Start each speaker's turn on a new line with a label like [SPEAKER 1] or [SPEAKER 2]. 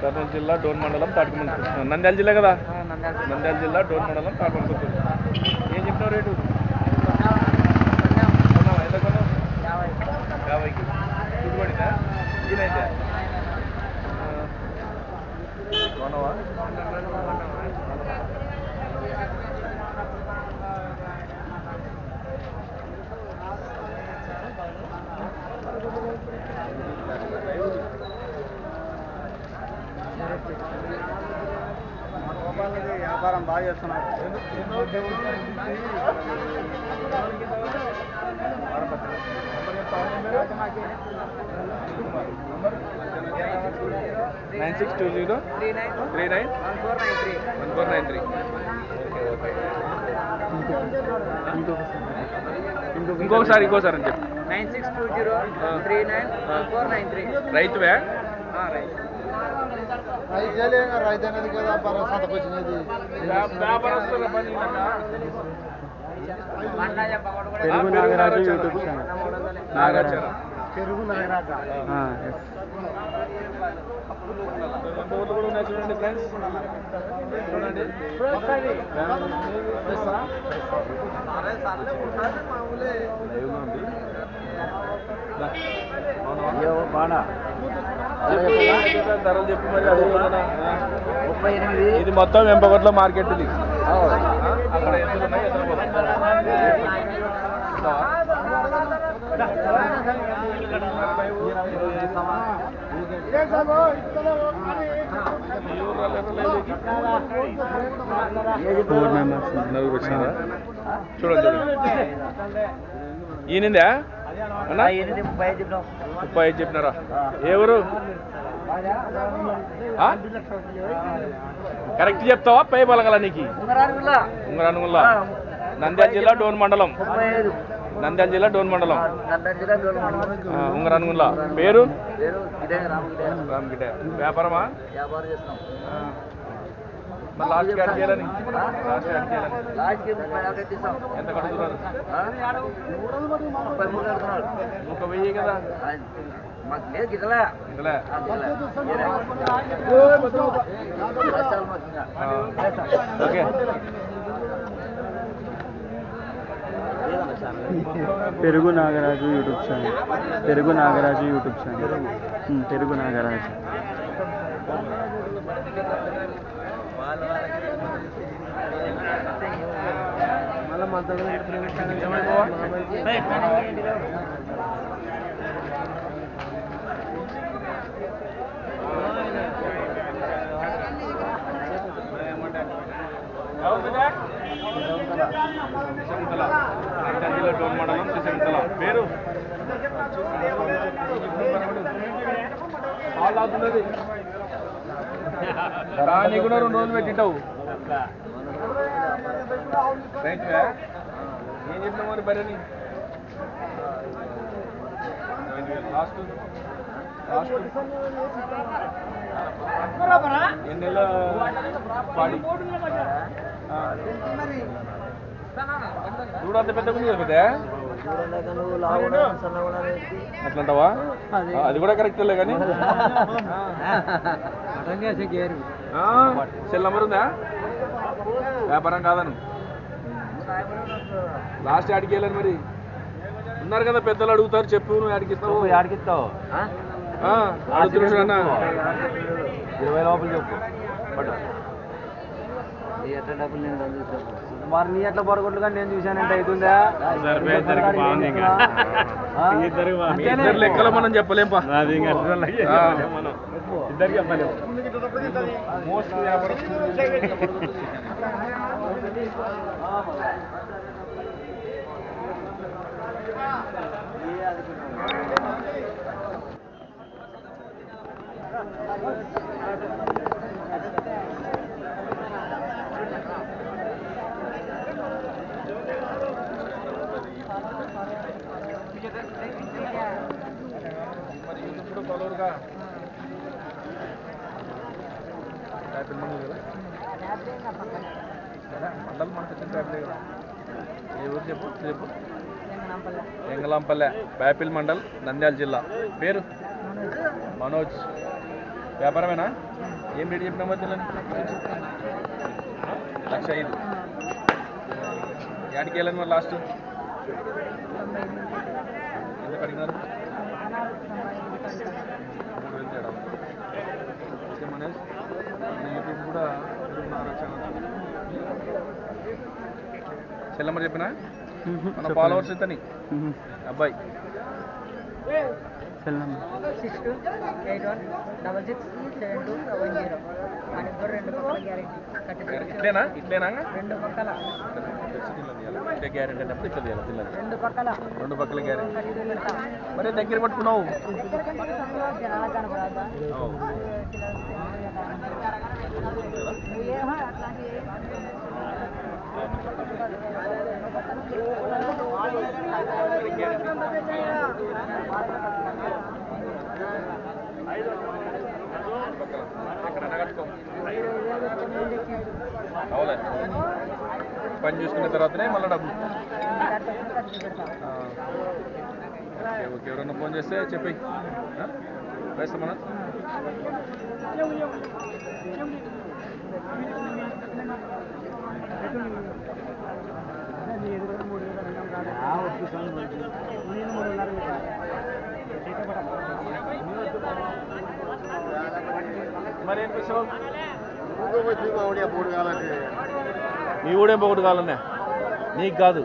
[SPEAKER 1] కర్నూలు జిల్లా డోన్ మండలం తాటికొండ నంద్యాల జిల్లా కదా నంద్యాల జిల్లా డోన్ మండలం తాటికొండ ఏం చెప్తావు రేటు ಯಾವಾಗ ಇದು ಮಾಡಿದ ಏನೈತೆ ಪ್ರಣವ Thank you. కొన్నావా
[SPEAKER 2] వ్యాపారం బాగా చేస్తున్నారు.
[SPEAKER 1] Nine six two zero three nine one four nine three. Okay okay ఇంకొకసారి ఇంకోసారి అని చెప్పి.
[SPEAKER 3] Nine six two zero three nine one four nine three.
[SPEAKER 1] రైతువే?
[SPEAKER 2] రైతేలే రైతు అనేది కదా
[SPEAKER 1] వ్యాపారస్తుల పని
[SPEAKER 2] తెలుగు నాగరాజు యూట్యూబ్ ఛానల్.
[SPEAKER 1] నాగార్జున
[SPEAKER 2] తెలుగు నాగరాజు.
[SPEAKER 1] చూడండి ఫ్రెండ్స్ చూడండి. లైవ్గా ఉంది దా. అవునా? చెప్పు, ధరలు చెప్పు మరి అదే విధంగా.
[SPEAKER 3] ముప్పై ఎనిమిది
[SPEAKER 1] ఇది మొత్తం వెంపగొట్ల మార్కెట్ ఇది అక్కడ చూడండి చూడండి ఈయనిందా
[SPEAKER 3] ముప్పై ఐదు
[SPEAKER 1] చెప్పినారా? ఆ? కరెక్ట్ చెప్తావా? పై బలగల నీకు? ఉంగరానుగుల్లా నంద్యాల జిల్లా డోన్ మండలం. నంద్యాల జిల్లా డోన్ మండలం. ఉంగరానుగుల్లా పేరు? రామగిడ్డ వ్యాపారమా? లాస్ట్ యాడ్ చేయాలని? లాస్ట్ యాడ్ చేయాలని?
[SPEAKER 3] తీసాం
[SPEAKER 1] ఎంత
[SPEAKER 3] కడుతున్నాడు
[SPEAKER 1] ఒక వెయ్యి కదా?
[SPEAKER 3] మాకు లేదు ఇంకా.
[SPEAKER 1] ఆ, ఓకే.
[SPEAKER 2] పెరుగు నాగరాజు యూట్యూబ్ ఛానల్. పెరుగు నాగరాజు యూట్యూబ్ ఛానల్. పెరుగు నాగరాజు.
[SPEAKER 1] శకుంతల నంద్యాల డోన్ మండలం శకుంతల పేరు పాలు తాగుతున్నది కూడా రెండు రోజులు పెట్టింటావు ఏం చెప్పినావు మరి బర్రెని? లాస్ట్ లాస్ట్ ఎన్ని నెలల పాడి? ఆ. చూడు అంత పెద్దగా ఉంది కదా పెద్ద అట్లంటావా? అది. కూడా కరెక్టేలే కానీ. సెల్ నెంబర్ ఉందా? వ్యాపారం కాదను. లాస్ట్ ఆడికి వెళ్ళాను మరి. ఉన్నారు కదా పెద్దలు అడుగుతారు చెప్పు నువ్వు ఆడికి ఇస్తావు.
[SPEAKER 3] ఆడికిస్తావు
[SPEAKER 1] ఆ, అడుగుతున్నాడు అన్న.
[SPEAKER 3] ఇరవై లోపల చెప్పు థియేటర్ డబ్బులు నేను చూసాను
[SPEAKER 2] మరి నీ ఎట్లా పొరగొట్లు కానీ నేను చూశానంటే అవుతుందా?
[SPEAKER 1] లెక్కలో మనం చెప్పలేం. పా
[SPEAKER 2] ఇద్దరికి
[SPEAKER 1] యూట్యూబ్ కూడా ఫాలోవర్గా మండల్ కదా. కదా మండల్ మనకు వచ్చిన ట్యాపిలే కదా. ఏ ఊరు చెప్పు చెప్పు. ఎంగళంపల్లె బ్యాపిల్ మండల్ నంద్యాల జిల్లా. పేరు? మనోజ్. వ్యాపారమేనా? ఏం రేటు చెప్పినా మధ్యలో లక్ష ఐదు. యాడికి వెళ్ళాను మరి లాస్ట్? ఎందుకు అడిగినారు యూట్యూబ్ కూడా చెల్లమ్మ చెప్పినా? మన ఫాలోవర్స్ ఇతని. అబ్బాయి.
[SPEAKER 3] Six two eight one double six seven two seven zero. మనకి కూడా రెండు పక్కల గ్యారెంటీ.
[SPEAKER 1] ఇట్లేనా? ఇట్లేనా
[SPEAKER 3] రెండు పక్కల.
[SPEAKER 1] గ్యారెంటీ అన్నప్పుడు ఇట్లా తీయాలి పిల్లలు
[SPEAKER 3] రెండు పక్కల.
[SPEAKER 1] రెండు పక్కల గ్యారెంటీ. మరి దగ్గర పట్టుకున్నావు?
[SPEAKER 3] జనాలకు
[SPEAKER 1] పని చూసుకున్న తర్వాతనే మళ్ళీ డబ్బులు. ఓకే ఓకే ఎవరన్నా ఫోన్ చేస్తే చెప్పి వేస్తాం మన మరి ఏం చేసావు? నీ ఊడేం పొగడు కావాలన్నా నీకు కాదు.